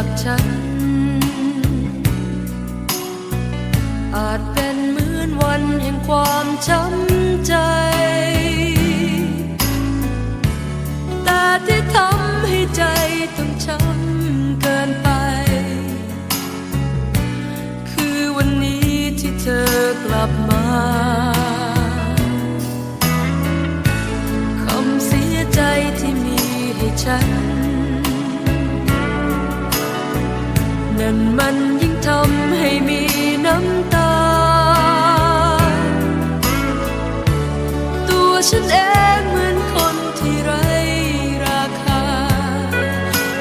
จากฉัน อาจเป็นเหมือนวันแห่งความช้ำใจ แต่ที่ทำให้ใจต้องช้ำเกินไป คือวันนี้ที่เธอกลับมา นั่นมันยิ่งทำให้มีน้ำตา ตัวฉันเองเหมือนคนที่ไร้ราคา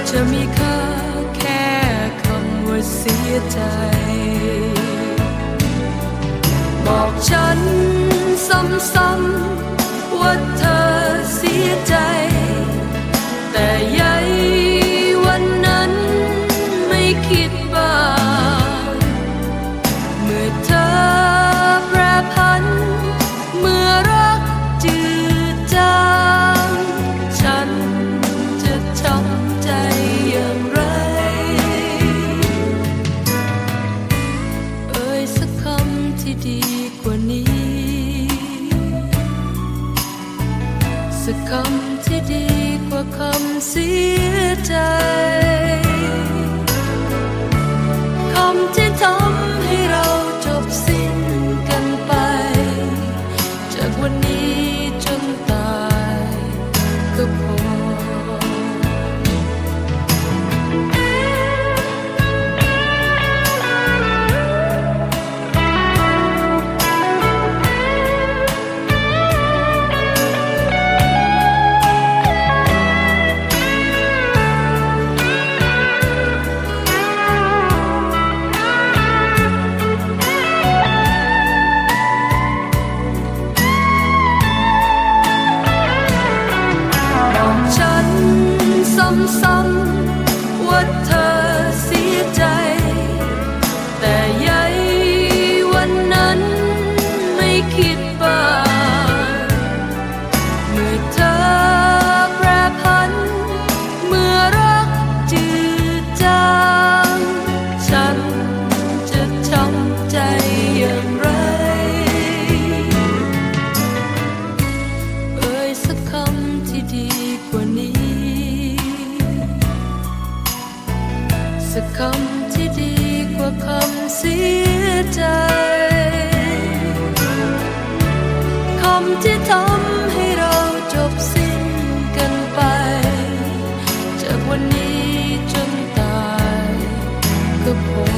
จะมีค่าแค่คำว่าเสียใจ บอกฉันซ้ำๆว่าเธอเสียใจ คิดบ้างเมื่อเธอแปรพัน เมื่อรักจืดจางฉันจะช้ำใจอย่างไร เอ่ยสักคำที่ดีกว่านี้ สักคำที่ดีกว่าคำเสียใจ คิดบ้างเมื่อเธอแปรพัน เมื่อรักจืดจางฉันจะช้ำใจอย่างไร เอ่ยสักคำที่ดีกว่านี้ สักคำที่ดีกว่าคำเสียใจ ที่ทำให้เราจบสิ้นกันไป จากวันนี้จนตายก็พอ